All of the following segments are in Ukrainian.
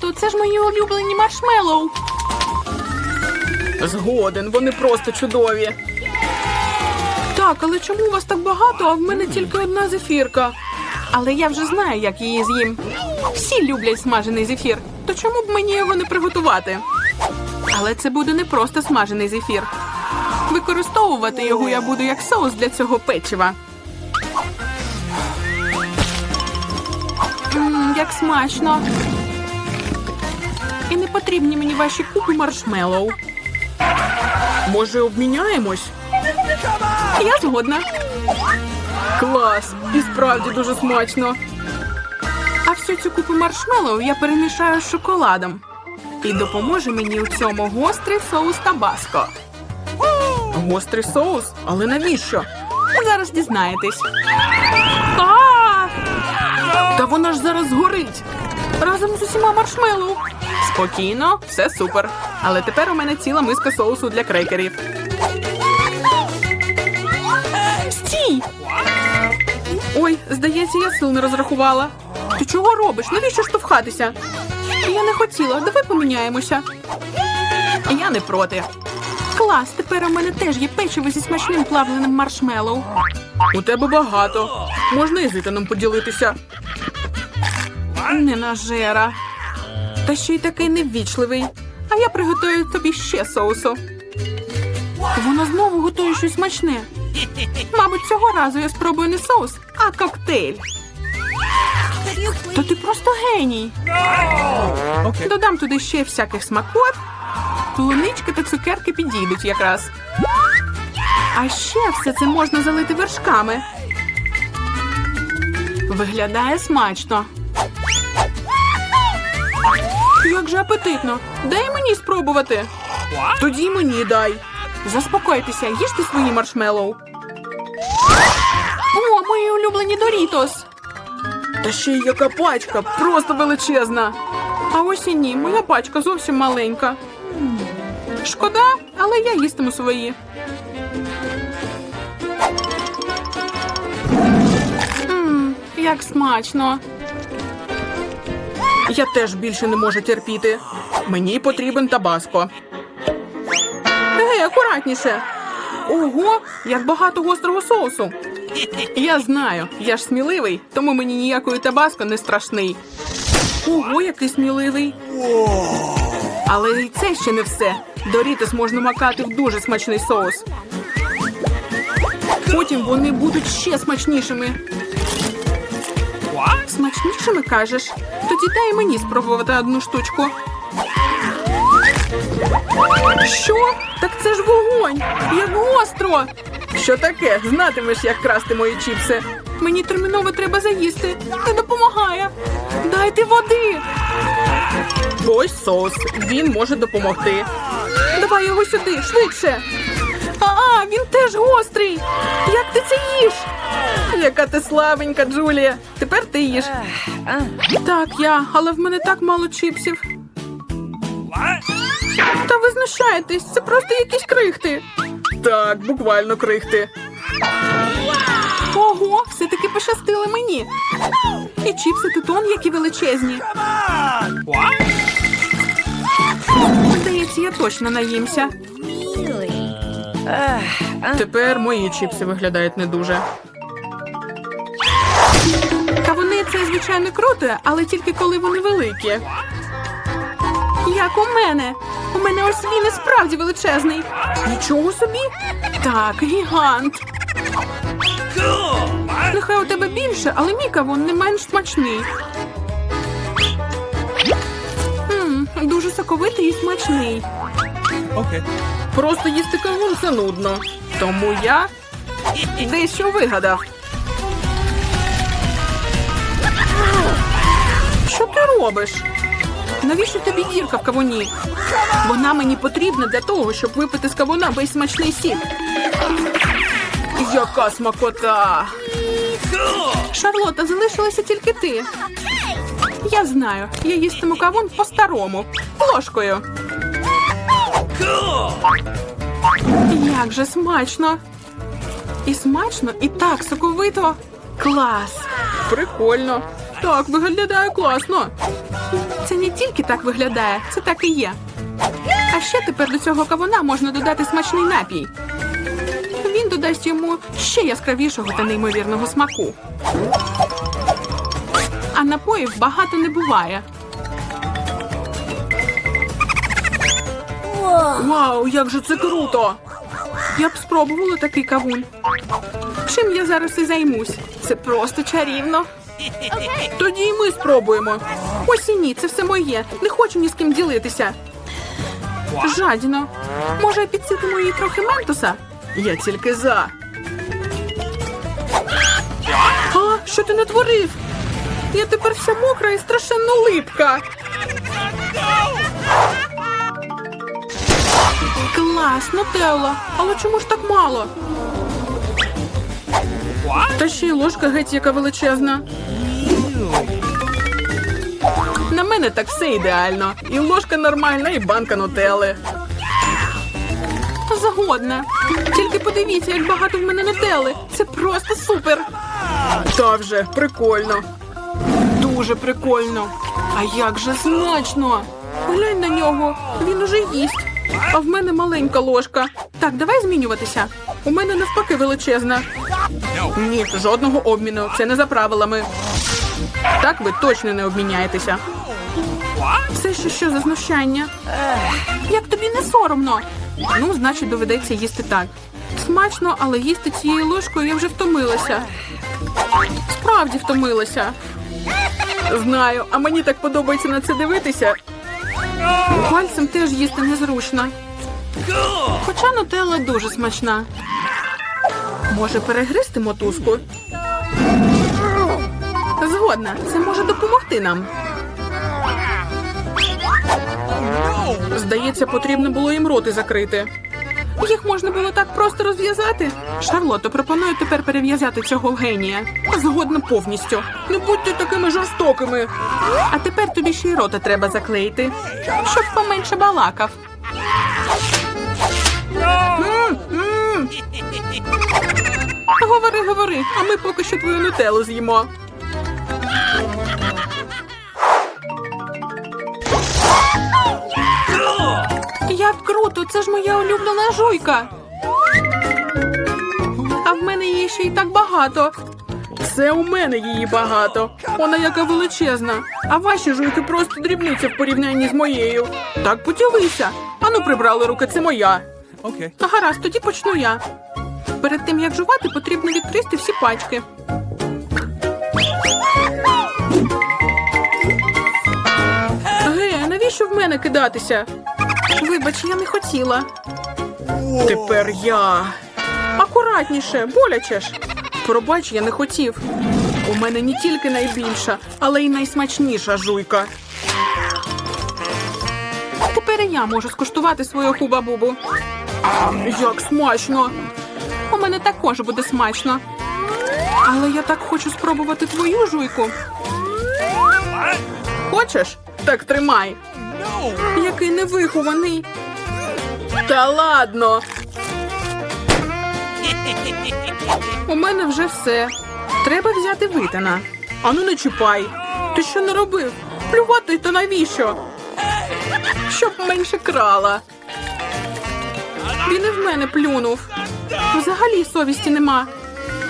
круто! Це ж мої улюблені маршмеллоу. Згоден, вони просто чудові. Так, але чому у вас так багато, а в мене тільки одна зефірка? Але я вже знаю, як її з'їм. Всі люблять смажений зефір, то чому б мені його не приготувати? Але це буде не просто смажений зефір. Використовувати його я буду як соус для цього печива. Мм, як смачно. І не потрібні мені ваші купи маршмеллоу. Може, обміняємось? Я згодна. Клас! І справді дуже смачно. А всю цю купу маршмеллоу я перемішаю з шоколадом. І допоможе мені у цьому гострий соус табаско. Гострий соус? Але навіщо? Зараз дізнаєтесь. А! Та вона ж зараз згорить. Разом з усіма маршмеллоу. Спокійно, все супер. Але тепер у мене ціла миска соусу для крекерів. Стій! Ой, здається, я сил не розрахувала. Ти чого робиш? Навіщо штовхатися? Я не хотіла, давай поміняємося. Я не проти. Клас, тепер у мене теж є печиво зі смачним плавленим маршмеллоу. У тебе багато. Можна і з Ітаном поділитися. Ненажера. Та ще й такий неввічливий. А я приготую тобі ще соусу. Вона знову готує щось смачне. Мабуть, цього разу я спробую не соус, а коктейль. То ти просто геній. Додам туди ще всяких смакот. Полунички та цукерки підійдуть якраз. А ще все це можна залити вершками. Виглядає смачно. Як же апетитно. Дай мені спробувати. Тоді мені дай. Заспокойтеся, їжте свої маршмеллоу. О, мої улюблені Дорітос. Та ще й яка пачка, просто величезна. А ось і ні, моя пачка зовсім маленька. Шкода, але я їстиму свої. Мм, як смачно. Я теж більше не можу терпіти. Мені потрібен табаско. Гей, акуратніше. Ого, як багато гострого соусу. Я знаю, я ж сміливий, тому мені ніякої табаско не страшний. Ого, який сміливий. Але і це ще не все. Дорітос можна макати в дуже смачний соус. Потім вони будуть ще смачнішими. Смачнішими кажеш? Тоді дай мені спробувати одну штучку. Що? Так це ж вогонь! Як гостро! Що таке? Знатимеш, як красти мої чіпси. Мені терміново треба заїсти. Не допомагає. Дайте води. Ось соус. Він може допомогти. Давай його сюди, швидше. Він теж гострий. Як ти це їш? Яка ти слабенька, Джулія. Тепер ти їж. Так, я, але в мене так мало чіпсів. Та ви знущаєтесь, це просто якісь крихти. Так, буквально крихти. Ого, все-таки пощастило мені. І чіпси тут он які величезні. Здається, я точно наїмся. Тепер мої чіпси виглядають не дуже. Та вони це звичайно круто, але тільки коли вони великі. Як у мене. У мене ось він і справді величезний. Нічого собі. Так, гігант. Нехай у тебе більше, але мій кавун не менш смачний. М, дуже соковитий і смачний. Просто їсти кавун це нудно. Тому я дещо вигадав. Що ти робиш? Навіщо тобі дірка в кавуні? Вона мені потрібна для того, щоб випити з кавуна весь смачний сік. Яка смакота! Шарлота, залишилася тільки ти. Я знаю, я їстиму кавун по-старому, ложкою. Як же смачно! І смачно, і так соковито. Клас! Прикольно. Так, виглядає класно. Це не тільки так виглядає, це так і є. А ще тепер до цього кавуна можна додати смачний напій. Він додасть йому ще яскравішого та неймовірного смаку. А напоїв багато не буває. Вау, як же це круто! Я б спробувала такий кавун. Чим я зараз і займусь? Це просто чарівно. Тоді і ми спробуємо. Ось і ні, це все моє. Не хочу ні з ким ділитися. Жадіно. Може, підсипемо їй трохи ментоса? Я тільки за. А, що ти натворив? Я тепер вся мокра і страшенно липка. Клас, Нутелла. Але чому ж так мало? Та ще й ложка геть яка величезна. На мене так все ідеально. І ложка нормальна, і банка нутелли. Загодна. Тільки подивіться, як багато в мене нутелли. Це просто супер. Та вже прикольно. Дуже прикольно. А як же смачно! Глянь на нього, він уже їсть. А в мене маленька ложка. Так, давай змінюватися. У мене навпаки величезна. Ні, жодного обміну. Це не за правилами. Так ви точно не обміняєтеся. Це ще що за знущання? Як тобі не соромно? Ну, значить, доведеться їсти так. Смачно, але їсти цією ложкою я вже втомилася. Справді втомилася. Знаю, а мені так подобається на це дивитися. Пальцем теж їсти незручно. Хоча нутелла дуже смачна. Може перегризти мотузку? Згодна, це може допомогти нам. Здається, потрібно було їм роти закрити. Їх можна було так просто розв'язати. Шарлотто, пропоную тепер перев'язати цього генія. Згодна повністю. Не будьте такими жорстокими. А тепер тобі ще й рота треба заклеїти, щоб поменше балакав. Говори, говори, а ми поки що твою нутелу з'їмо. Як круто, це ж моя улюблена жуйка. А в мене її ще й так багато. Це у мене її багато. Вона яка величезна. А ваші жуйки просто дрібниця в порівнянні з моєю. Так поділися. Ану прибрали руки, це моя. Okay. Гаразд, тоді почну я. Перед тим як жувати, потрібно відкрити всі пачки. Ге, навіщо в мене кидатися? Вибач, я не хотіла. Тепер я. Акуратніше, боляче ж. Пробач, я не хотів. У мене не тільки найбільша, але й найсмачніша жуйка. Тепер і я можу скуштувати свою хуба-бубу. Як смачно! У мене також буде смачно. Але я так хочу спробувати твою жуйку. Хочеш? Так тримай. Який невихований. Та ладно. У мене вже все. Треба взяти витана. Ану не чіпай. Ти що не робив? Плювати то навіщо? Щоб менше крала. Він і в мене плюнув. Взагалі совісті нема.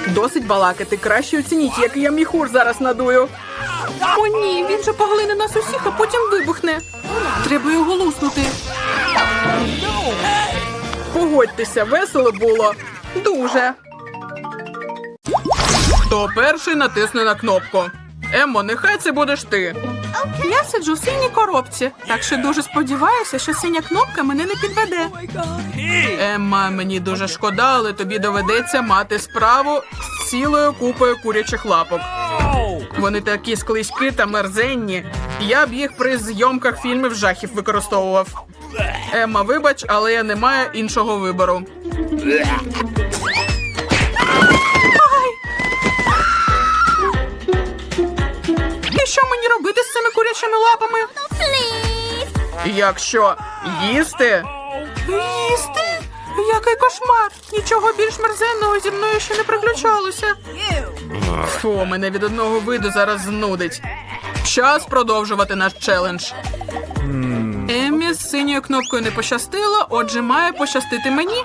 Досить балакати. Краще оцініть, який я міхур зараз надую. О, ні, він же поглине нас усіх, а потім вибухне. Треба його луснути. Погодьтеся, весело було. Дуже. Хто перший натисне на кнопку? Еммо, нехай це будеш ти. Я сиджу в синій коробці, так що дуже сподіваюся, що синя кнопка мене не підведе. Емма, мені дуже шкода, але тобі доведеться мати справу з цілою купою курячих лапок. Вони такі склизькі та мерзенні. Я б їх при зйомках фільмів жахів використовував. Емма, вибач, але я не маю іншого вибору. І що мені робити з цими курячими лапами? Якщо їсти? Їсти? Який кошмар! Нічого більш мерзенного зі мною ще не приключалося. Фу, мене від одного виду зараз знудить. Час продовжувати наш челендж. Еммі з синьою кнопкою не пощастило, отже, має пощастити мені.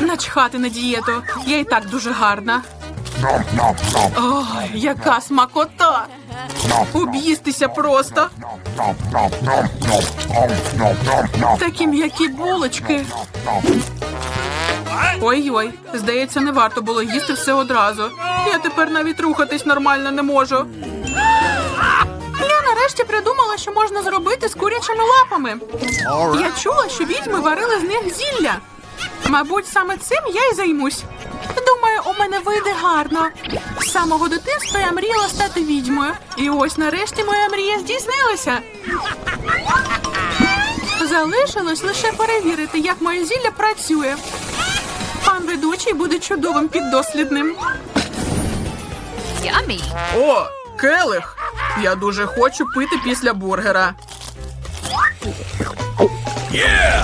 Начхати на дієту. Я і так дуже гарна. Ой, яка смакота! Об'їстися просто. Такі м'які булочки. Ой-ой, здається, не варто було їсти все одразу. Я тепер навіть рухатись нормально не можу. Я нарешті придумала, що можна зробити з курячими лапами. Я чула, що відьми варили з них зілля. Мабуть, саме цим я й займусь. Думаю, у мене вийде гарно. З самого дитинства я мріяла стати відьмою. І ось нарешті моя мрія здійснилася. Залишилось лише перевірити, як моє зілля працює. Пан ведучий буде чудовим піддослідним. Yummy. О, келих! Я дуже хочу пити після бургера.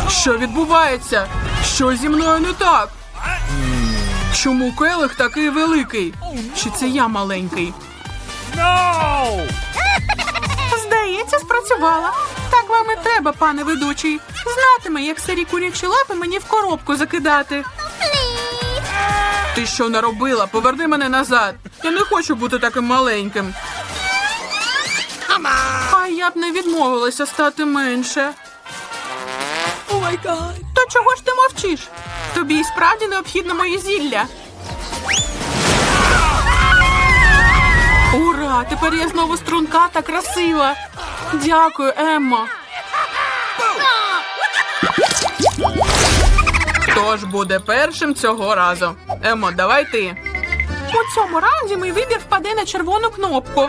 Що відбувається? Що зі мною не так? Чому келих такий великий? Чи це я маленький? Здається, спрацювала. Так вам і треба, пане ведучий. Знатиме, як сирі курячі лапи мені в коробку закидати. Ти що наробила? Поверни мене назад. Я не хочу бути таким маленьким. А я б не відмовилася стати менше. То чого ж ти мовчиш? Тобі і справді необхідно моє зілля. Ура! Тепер я знову струнка та красива. Дякую, Еммо. Хто ж буде першим цього разу? Емо, давай ти. У цьому раунді мій вибір впаде на червону кнопку.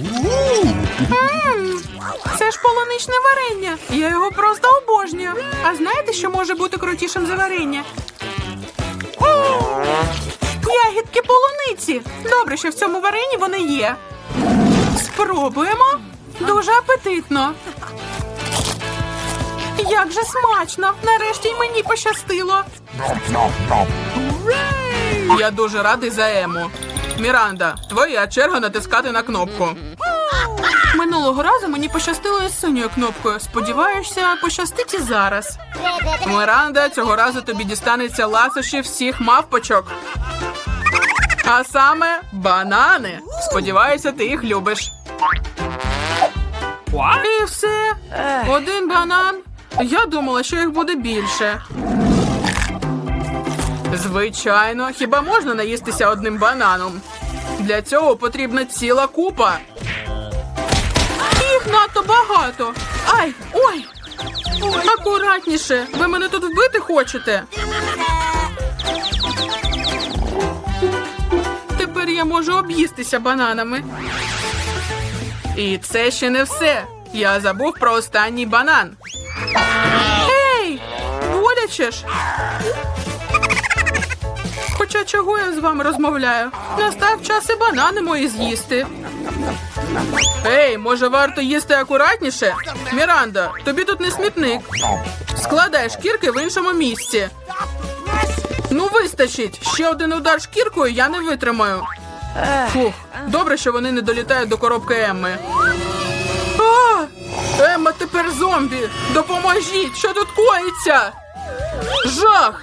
М, Це ж полуничне варення. Я його просто обожнюю. А знаєте, що може бути крутішим за варення? Ягідки полуниці. Добре, що в цьому варенні вони є. Спробуємо. Дуже апетитно. Як же смачно! Нарешті й мені пощастило. Я дуже радий за Ему. Міранда, твоя черга натискати на кнопку. Минулого разу мені пощастило із синьою кнопкою. Сподіваюся, пощастить і зараз. Міранда, цього разу тобі дістанеться ласощі всіх мавпочок. А саме банани. Сподіваюся, ти їх любиш. І все. Один банан. Я думала, що їх буде більше. Звичайно, хіба можна наїстися одним бананом? Для цього потрібна ціла купа. Їх надто багато. Ай, ой! Акуратніше, ви мене тут вбити хочете. Тепер я можу об'їстися бананами. І це ще не все. Я забув про останній банан. Ей! Боляче ж. Чого я з вами розмовляю? Настав час і банани мої з'їсти. Ей, може варто їсти акуратніше? Міранда, тобі тут не смітник. Складай шкірки в іншому місці. Ну, вистачить. Ще один удар шкіркою я не витримаю. Фух, добре, що вони не долітають до коробки Емми. А! Емма тепер зомбі! Допоможіть! Що тут коїться? Жах!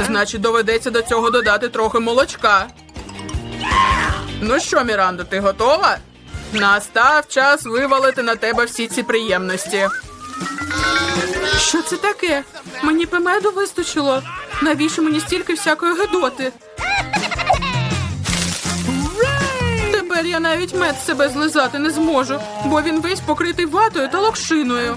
Значить, доведеться до цього додати трохи молочка. Ну що, Мірандо, ти готова? Настав час вивалити на тебе всі ці приємності. Що це таке? Мені пемеду вистачило. Навіщо мені стільки всякої гидоти? Тепер я навіть мед себе злизати не зможу, бо він весь покритий ватою та локшиною.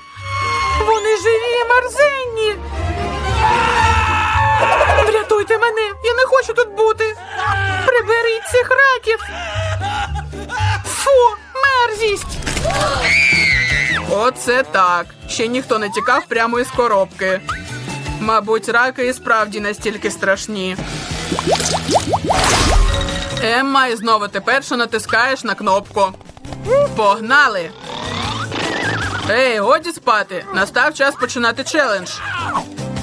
Вони живі мерзенні. Врятуйте мене! Я не хочу тут бути. Приберіть цих раків. Фу, мерзість. Оце так. Ще ніхто не тікав прямо із коробки. Мабуть, раки і справді настільки страшні. Емма, і знову ти перша натискаєш на кнопку. Погнали! Ей, годі спати. Настав час починати челендж.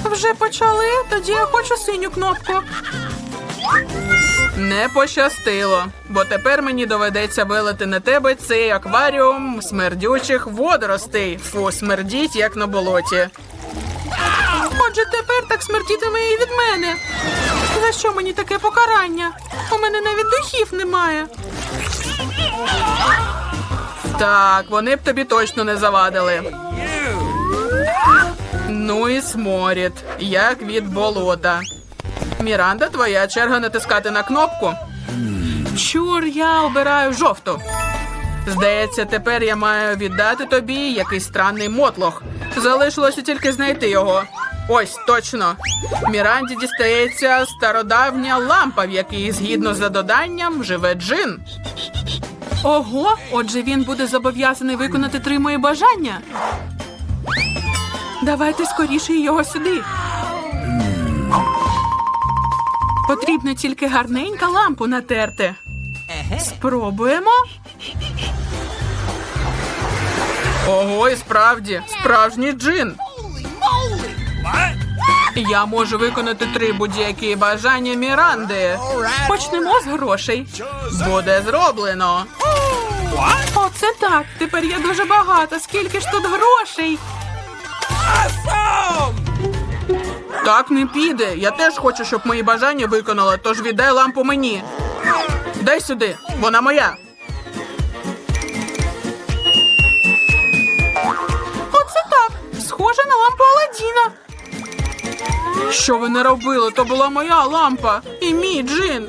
Вже почали? Тоді я хочу синю кнопку. Не пощастило, бо тепер мені доведеться вилити на тебе цей акваріум смердючих водоростей. Фу, смердіть, як на болоті. Отже, тепер так смердітиме і від мене. За що мені таке покарання? У мене навіть духів немає. Так, вони б тобі точно не завадили. Ну і сморід, як від болота. Міранда, твоя черга натискати на кнопку. Чур, я обираю жовту. Здається, тепер я маю віддати тобі якийсь странний мотлох. Залишилося тільки знайти його. Ось точно. Міранді дістається стародавня лампа, в якій, згідно за доданням, живе джин. Ого, отже, він буде зобов'язаний виконати три мої бажання. Давайте скоріше його сюди. Потрібно тільки гарненька лампу натерти. Спробуємо. Ого, і справді, справжній джин. Я можу виконати три будь-які бажання Міранди. Почнемо з грошей. Буде зроблено. Оце так. Тепер я дуже багата. Скільки ж тут грошей? Так не піде. Я теж хочу, щоб мої бажання виконали, тож віддай лампу мені. Дай сюди, вона моя. Оце так. Схоже на лампу Аладдіна. Що ви не робили? То була моя лампа і мій джин.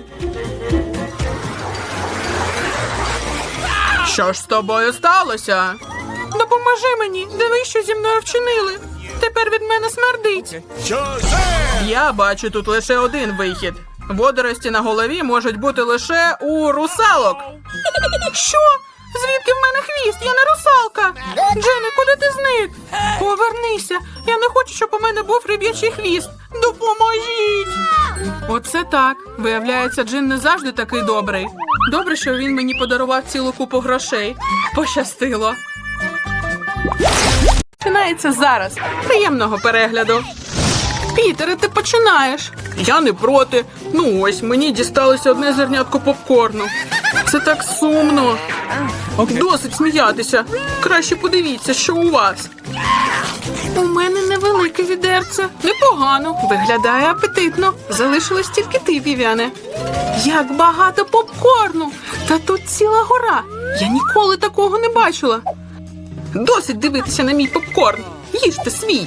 Що ж з тобою сталося? Допоможи мені, дивись, що зі мною вчинили. Тепер від мене смердить. Я бачу тут лише один вихід. Водорості на голові можуть бути лише у русалок. Що? Звідки в мене хвіст? Я не русалка. Джене, куди ти зник? Повернися. Я не хочу, щоб у мене був риб'ячий хвіст. Допоможіть. Оце так. Виявляється, Джин не завжди такий добрий. Добре, що він мені подарував цілу купу грошей. Пощастило. Починається зараз. Приємного перегляду. Пітере, ти починаєш. Я не проти. Ну ось мені дісталося одне зернятко попкорну. Це так сумно. Досить сміятися. Краще подивіться, що у вас. У мене невелике відерце. Непогано. Виглядає апетитно. Залишилось тільки ти, Вівяне. Як багато попкорну! Та тут ціла гора. Я ніколи такого не бачила. Досить дивитися на мій попкорн. Їжте свій.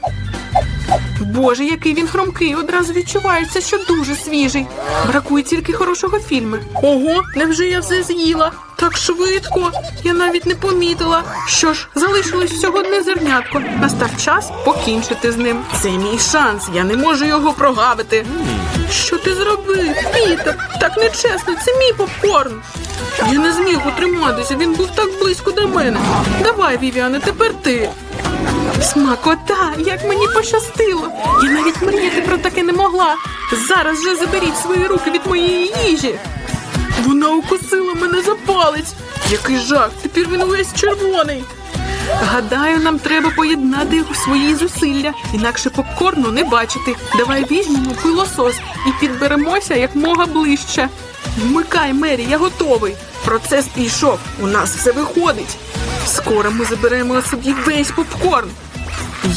Боже, який він хромкий, одразу відчувається, що дуже свіжий. Бракує тільки хорошого фільму. Ого, невже я все з'їла? Так швидко. Я навіть не помітила. Що ж, залишилось всього одне зернятко. Настав час покінчити з ним. Це мій шанс, я не можу його прогавити. Що ти зробив, Пітер? Так нечесно, це мій попкорн. Я не зміг утриматися, він був так близько до мене. Давай, Вівіане, тепер ти. Смакота, як мені пощастило! Я навіть мріяти про таке не могла. Зараз же заберіть свої руки від моєї їжі. Вона укусила мене за палець. Який жах, тепер він увесь червоний. Гадаю, нам треба поєднати свої зусилля, інакше попкорну не бачити. Давай візьмемо пилосос і підберемося якмога ближче. Вмикай, Мері, я готовий. Процес пішов. У нас все виходить. Скоро ми заберемо собі весь попкорн.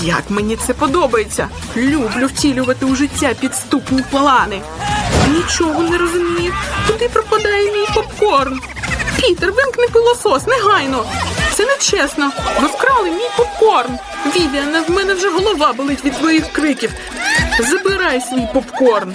Як мені це подобається. Люблю втілювати у життя підступні плани. Нічого не розумію. Куди пропадає мій попкорн? Пітер, вимкни пилосос, негайно. Це не чесно. Ви вкрали мій попкорн. Вівіана, в мене вже голова болить від твоїх криків. Забирай свій попкорн.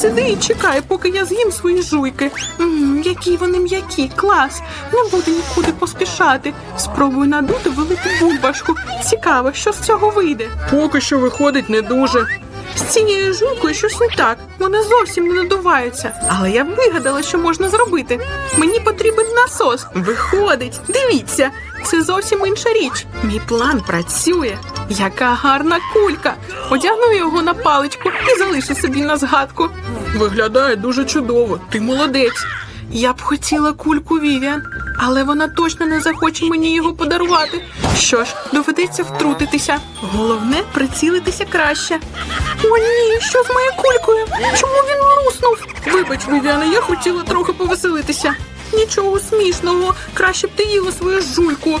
Сиди і чекай, поки я з'їм свої жуйки. М, які вони м'які, клас. Не буду нікуди поспішати. Спробую надути велику бульбашку. Цікаво, що з цього вийде. Поки що виходить не дуже. З цією жуйкою щось не так. Вона зовсім не надувається. Але я вигадала, що можна зробити. Мені потрібен насос. Виходить, дивіться, це зовсім інша річ. Мій план працює. Яка гарна кулька. Одягну його на паличку і залишу собі на згадку. Виглядає дуже чудово. Ти молодець. Я б хотіла кульку Вівіан, але вона точно не захоче мені його подарувати. Що ж, доведеться втрутитися. Головне прицілитися краще. О, ні, що з моєю кулькою? Чому він луснув? Вибач, Вівіана, я хотіла трохи повеселитися. Нічого смішного, краще б ти їла свою жуйку.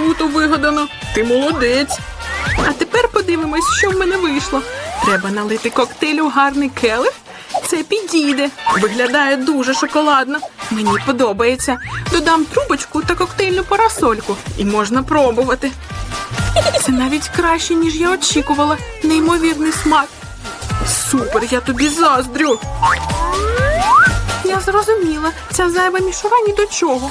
круто вигадано. Ти молодець. А тепер подивимось, що в мене вийшло. Треба налити коктейль у гарний келих. Це підійде. Виглядає дуже шоколадно. Мені подобається. Додам трубочку та коктейльну парасольку. І можна пробувати. Це навіть краще, ніж я очікувала. Неймовірний смак. Супер, я тобі заздрю. Я зрозуміла, ця зайва мішура ні до чого.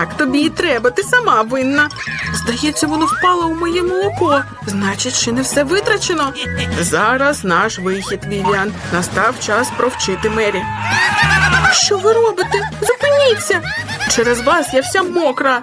Так тобі і треба, ти сама винна. Здається, воно впало у моє молоко. Значить, ще не все витрачено. Зараз наш вихід, Вівіан. Настав час провчити Мері. Що ви робите? Зупиніться! Через вас я вся мокра.